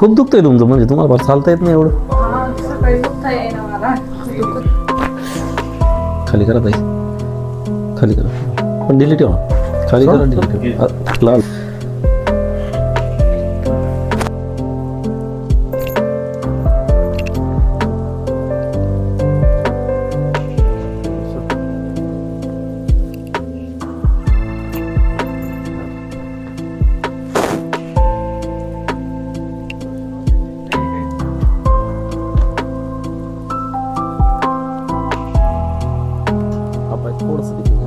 खूप दुखतंय तुमचं म्हणजे तुम्हाला फार चालता येत नाही एवढं. खाली करा ताई. खाली करा. पण डिलीट ठेवा. खाली करा डिलीट लाल. ബൈ കോഡ് ശ്രദ്ധിക്കുക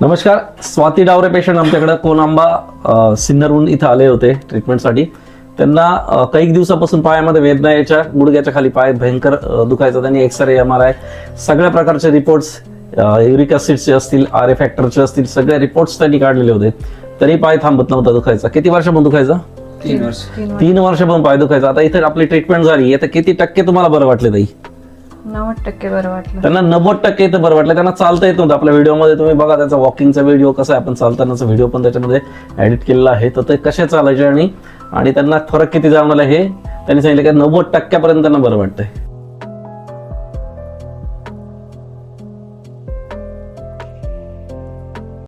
नमस्कार स्वाती डावरे पेशंट आमच्याकडे कोणांबा अ, सिन्नरहून इथं आले होते ट्रीटमेंटसाठी त्यांना काही दिवसापासून पायामध्ये वेदना यायच्या गुडघ्याच्या खाली पाय भयंकर दुखायचा त्यांनी एक्सरे एम आर आय सगळ्या प्रकारचे रिपोर्ट्स युरिक ॲसिडचे असतील आर ए फॅक्टरचे असतील सगळे रिपोर्ट्स त्यांनी काढलेले होते. तरी पाय थांबत नव्हता दुखायचा. किती वर्षापासून दुखायचा? तीन वर्ष. तीन वर्ष तीन वर्षापासून पाय दुखायचा. आता इथे आपली ट्रीटमेंट झाली आता किती टक्के तुम्हाला बरं वाटले ताई? नव्वद टक्के बरं वाटलं. त्यांना नव्वद टक्के तर बरं वाटलं. त्यांना चालता येत नव्हतं. आपल्या व्हिडिओमध्ये तुम्ही बघा त्याचा वॉकिंगचा व्हिडिओ कसा आहे. आपण चालतानाचा व्हिडिओ पण त्याच्यामध्ये एडिट केलेला आहे. तर ते कसे चालायचे आणि आणि त्यांना फरक किती जाणवला हे त्यांनी सांगितलं की नव्वद टक्क्यापर्यंत त्यांना बरं वाटतंय.